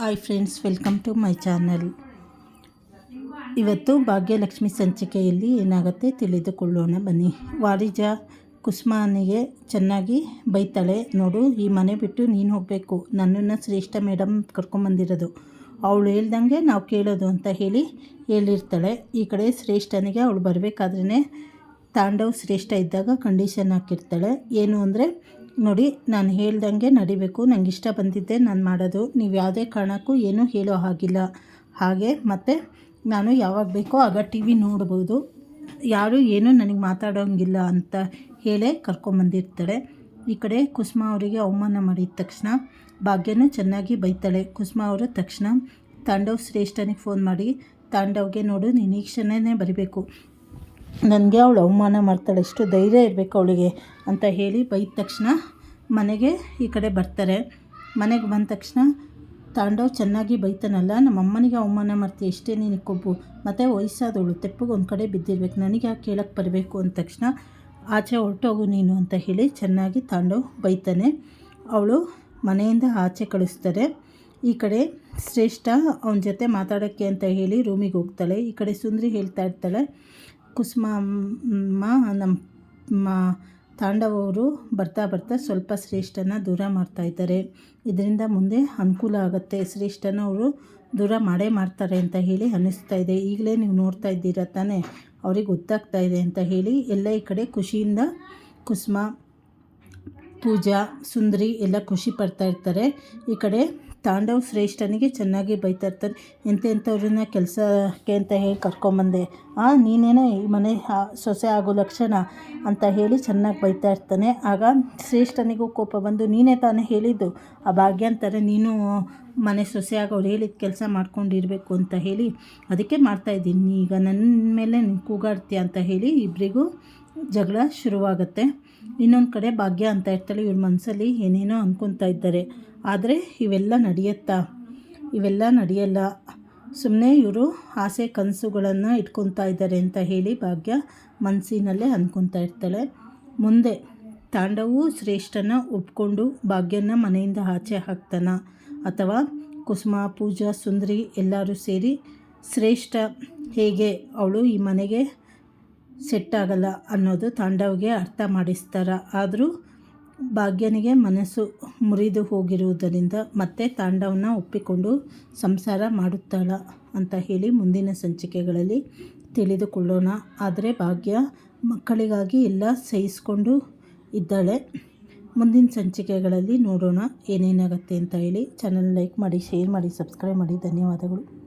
Hi friends, welcome to my channel. ಇವತ್ತು ಭಾಗ್ಯಲಕ್ಷ್ಮಿ ಸಂಚಿಕೆಯಲ್ಲಿ ಏನಾಗುತ್ತೆ ತಿಳಿದುಕೊಳ್ಳೋಣ ಬನ್ನಿ. ವಾರಿಜ ಕುಸ್ಮಾನಿಗೆ ಚೆನ್ನಾಗಿ ಬೈತಾಳೆ, ನೋಡು, ಈ ಮನೆ ಬಿಟ್ಟು ನೀನು ಹೋಗಬೇಕು. ನನ್ನನ್ನು ಶ್ರೇಷ್ಠ ಮೇಡಮ್ ಕರ್ಕೊಂಬಂದಿರೋದು ಅವಳು ಹೇಳ್ದಂಗೆ ನಾವು ಕೇಳೋದು ಅಂತ ಹೇಳಿ ಹೇಳಿರ್ತಾಳೆ. ಈ ಕಡೆ ಶ್ರೇಷ್ಠನಿಗೆ ಅವಳು ಬರಬೇಕಾದ್ರೇ ತಾಂಡವ್ ಶ್ರೇಷ್ಠ ಇದ್ದಾಗ ಕಂಡೀಷನ್ ಹಾಕಿರ್ತಾಳೆ. ಏನು ಅಂದರೆ ನೋಡಿ, ನಾನು ಹೇಳ್ದಂಗೆ ನಡಿಬೇಕು. ನಂಗೆ ಇಷ್ಟ ಬಂದಿದ್ದೆ ನಾನು ಮಾಡೋದು. ನೀವು ಯಾವುದೇ ಕಾರಣಕ್ಕೂ ಏನೂ ಹೇಳೋ ಹಾಗಿಲ್ಲ. ಹಾಗೆ ಮತ್ತು ನಾನು ಯಾವಾಗ ಬೇಕೋ ಆಗ ಟಿ ವಿ ನೋಡ್ಬೋದು. ಯಾರೂ ಏನೂ ನನಗೆ ಮಾತಾಡೋಂಗಿಲ್ಲ ಅಂತ ಹೇಳೇ ಕರ್ಕೊಂಬಂದಿರ್ತಾಳೆ ಈ ಕಡೆ ಕುಸುಮ ಅವರಿಗೆ ಅವಮಾನ ಮಾಡಿದ ತಕ್ಷಣ ಭಾಗ್ಯನೂ ಚೆನ್ನಾಗಿ ಬೈತಾಳೆ. ಕುಸುಮ ಅವರು ತಕ್ಷಣ ತಾಂಡವ್ ಶ್ರೇಷ್ಠನಿಗೆ ಫೋನ್ ಮಾಡಿ, ತಾಂಡವ್ಗೆ ನೋಡು ನಿರೀಕ್ಷಣೆನೇ ಬರಬೇಕು ಕ್ಷಣನೇ ಬರಿಬೇಕು. ನನಗೆ ಅವಳು ಅವಮಾನ ಮಾಡ್ತಾಳೆ. ಎಷ್ಟು ಧೈರ್ಯ ಇರಬೇಕು ಅವಳಿಗೆ ಅಂತ ಹೇಳಿ ಬೈದ ತಕ್ಷಣ ಮನೆಗೆ ಈ ಕಡೆ ಬರ್ತಾರೆ. ಮನೆಗೆ ಬಂದ ತಕ್ಷಣ, ತಾಂಡವ್ ಚೆನ್ನಾಗಿ ಬೈತಾನಲ್ಲ ನಮ್ಮ ಅಮ್ಮನಿಗೆ ಅವಮಾನ ಮಾಡ್ತೀಯ? ಎಷ್ಟೇ ನೀನು ಕೊಬ್ಬು. ಮತ್ತು ವಯಸ್ಸಾದವಳು, ತೆಪ್ಪಗೆ ಒಂದು ಕಡೆ ಬಿದ್ದಿರ್ಬೇಕು. ನನಗೆ ಯಾಕೆ ಕೇಳಕ್ಕೆ ಬರಬೇಕು? ಅಂದ ತಕ್ಷಣ, ಆಚೆ ಹೊರಟೋಗು ನೀನು ಅಂತ ಹೇಳಿ ಚೆನ್ನಾಗಿ ತಾಂಡವ್ ಬೈತಾನೆ. ಅವಳು ಮನೆಯಿಂದ ಆಚೆ ಕಳಿಸ್ತಾರೆ. ಈ ಕಡೆ ಶ್ರೇಷ್ಠ ಅವನ ಜೊತೆ ಮಾತಾಡೋಕ್ಕೆ ಅಂತ ಹೇಳಿ ರೂಮಿಗೆ ಹೋಗ್ತಾಳೆ. ಈ ಕಡೆ ಸುಂದ್ರಿ ಹೇಳ್ತಾ ಇರ್ತಾಳೆ. ಕುಸುಮ ಅಮ್ಮ ನಮ್ಮ ತಾಂಡವರು ಬರ್ತಾ ಬರ್ತಾ ಸ್ವಲ್ಪ ಶ್ರೇಷ್ಠನ ದೂರ ಮಾಡ್ತಾ ಇದ್ದಾರೆ. ಇದರಿಂದ ಮುಂದೆ ಅನುಕೂಲ ಆಗುತ್ತೆ. ಶ್ರೇಷ್ಠನ ಅವರು ದೂರ ಮಾಡೇ ಮಾಡ್ತಾರೆ ಅಂತ ಹೇಳಿ ಅನ್ನಿಸ್ತಾ ಇದೆ. ಈಗಲೇ ನೀವು ನೋಡ್ತಾ ಇದ್ದೀರಾ ತಾನೇ? ಅವ್ರಿಗೆ ಗೊತ್ತಾಗ್ತಾ ಇದೆ ಅಂತ ಹೇಳಿ ಎಲ್ಲ ಈ ಕಡೆ ಖುಷಿಯಿಂದ ಕುಸುಮ ಪೂಜಾ, ಸುಂದರಿ ಎಲ್ಲ ಖುಷಿ ಪಡ್ತಾ ಇರ್ತಾರೆ. ಈ ಕಡೆ ತಾಂಡವ್ ಶ್ರೇಷ್ಠನಿಗೆ ಚೆನ್ನಾಗಿ ಬೈತಾ ಇರ್ತಾರೆ ಎಂಥೆಂಥವ್ರನ್ನ ಕೆಲಸಕ್ಕೆ ಅಂತ ಹೇಳಿ ಕರ್ಕೊಂಬಂದೆ. ಆ, ನೀನೇನೋ ಈ ಮನೆ ಸೊಸೆ ಆಗೋ ಲಕ್ಷಣ ಅಂತ ಹೇಳಿ ಚೆನ್ನಾಗಿ ಬೈತಾ ಇರ್ತಾನೆ. ಆಗ ಶ್ರೇಷ್ಠನಿಗೂ ಕೋಪ ಬಂದು, ನೀನೇ ತಾನೇ ಹೇಳಿದ್ದು? ಆ ಭಾಗ್ಯ ಅಂತಾರೆ, ನೀನು ಮನೆ ಸೊಸೆ ಆಗೋರು ಹೇಳಿದ ಕೆಲಸ ಮಾಡ್ಕೊಂಡಿರಬೇಕು ಅಂತ ಹೇಳಿ ಅದಕ್ಕೆ ಮಾಡ್ತಾಯಿದ್ದೀನಿ ಈಗ ನನ್ನ ಮೇಲೆ ನೀನು ಕೂಗಾಡ್ತೀಯ ಅಂತ ಹೇಳಿ ಇಬ್ಬರಿಗೂ ಜಗಳ ಶುರುವಾಗುತ್ತೆ. ಇನ್ನೊಂದು ಕಡೆ ಭಾಗ್ಯ ಅಂತ ಇರ್ತಾಳೆ, ಇವ್ರ ಮನಸ್ಸಲ್ಲಿ ಏನೇನೋ ಅಂದ್ಕೊತಾ ಇದ್ದಾರೆ. ಆದರೆ ಇವೆಲ್ಲ ನಡೆಯುತ್ತಾ? ಇವೆಲ್ಲ ನಡೆಯಲ್ಲ. ಸುಮ್ಮನೆ ಇವರು ಆಸೆ ಕನಸುಗಳನ್ನು ಇಟ್ಕೊತಾ ಇದ್ದಾರೆ ಅಂತ ಹೇಳಿ ಭಾಗ್ಯ ಮನಸ್ಸಿನಲ್ಲೇ ಅಂದ್ಕೊತಾ ಇರ್ತಾಳೆ. ಮುಂದೆ ತಾಂಡವು ಶ್ರೇಷ್ಠನ ಒಪ್ಕೊಂಡು ಭಾಗ್ಯನ ಮನೆಯಿಂದ ಆಚೆ ಹಾಕ್ತಾನ. ಅಥವಾ ಕುಸುಮ, ಪೂಜಾ, ಸುಂದರಿ ಎಲ್ಲರೂ ಸೇರಿ ಶ್ರೇಷ್ಠ ಹೇಗೆ? ಅವಳು ಈ ಮನೆಗೆ ಸೆಟ್ ಆಗಲ್ಲ ಅನ್ನೋದು ತಾಂಡವ್ಗೆ ಅರ್ಥ ಮಾಡಿಸ್ತಾರ. ಆದರೂ ಭಾಗ್ಯನಿಗೆ ಮನಸ್ಸು ಮುರಿದು ಹೋಗಿರುವುದರಿಂದ ಮತ್ತೆ ತಾಂಡವನ ಒಪ್ಪಿಕೊಂಡು ಸಂಸಾರ ಮಾಡುತ್ತಾಳ ಅಂತ ಹೇಳಿ ಮುಂದಿನ ಸಂಚಿಕೆಗಳಲ್ಲಿ ತಿಳಿದುಕೊಳ್ಳೋಣ. ಆದರೆ ಭಾಗ್ಯ ಮಕ್ಕಳಿಗಾಗಿ ಎಲ್ಲ ಸಹಿಸಿಕೊಂಡು ಇದ್ದಾಳೆ. ಮುಂದಿನ ಸಂಚಿಕೆಗಳಲ್ಲಿ ನೋಡೋಣ ಏನೇನಾಗುತ್ತೆ ಅಂತ ಹೇಳಿ. ಚಾನಲ್ ಲೈಕ್ ಮಾಡಿ ಶೇರ್ ಮಾಡಿ ಸಬ್ಸ್ಕ್ರೈಬ್ ಮಾಡಿ. ಧನ್ಯವಾದಗಳು.